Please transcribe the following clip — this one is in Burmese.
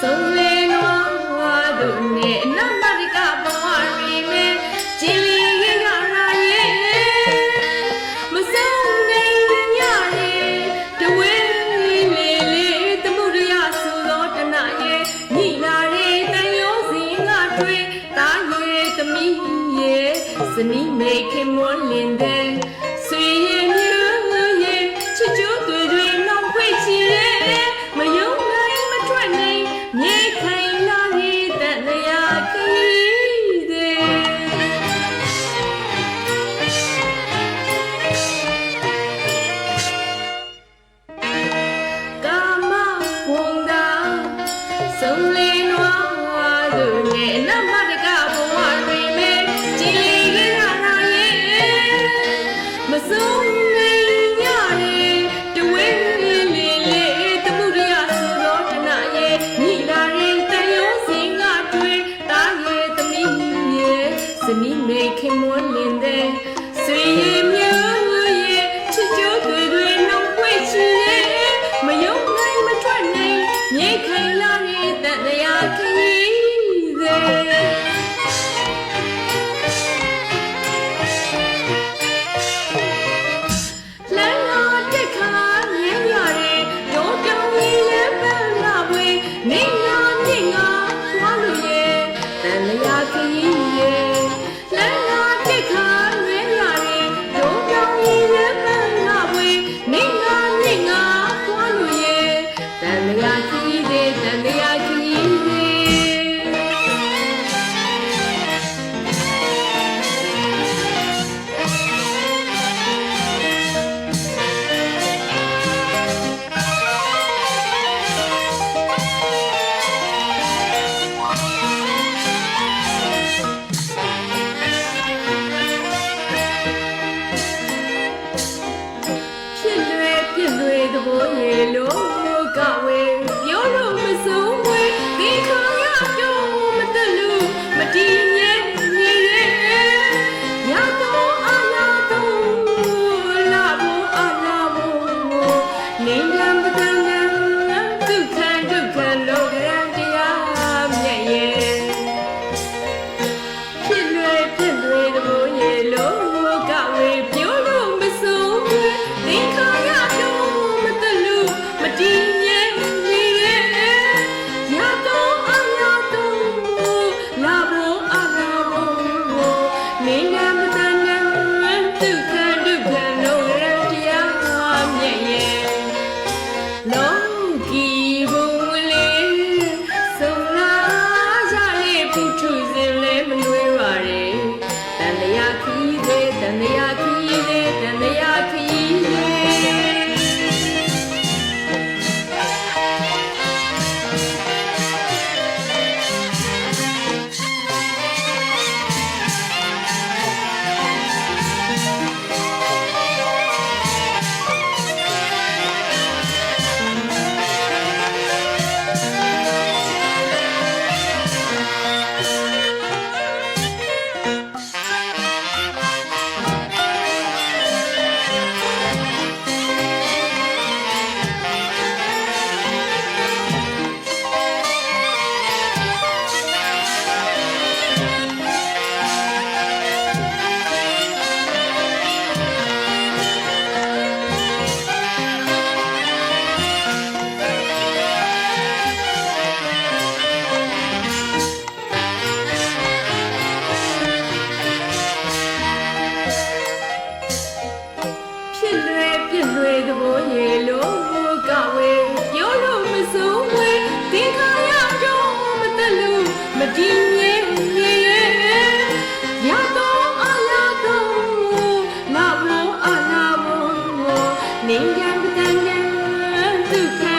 ဆုံးလေနောဝါဒုနေနမရိကဘောရီမေဂျီလီရေရရာရေမဆုံးနေညရေတဝဲလေလေသမှုရိယဆိုသောတဏရေမိလာရေတန်ရုံးစင်ငါတွေ့တာရေသမီးရေစနီးမေခင်မွန်လင်တဲ့ဆွေရေ que moliende, soyez and I can ကံကံဒုက္ခ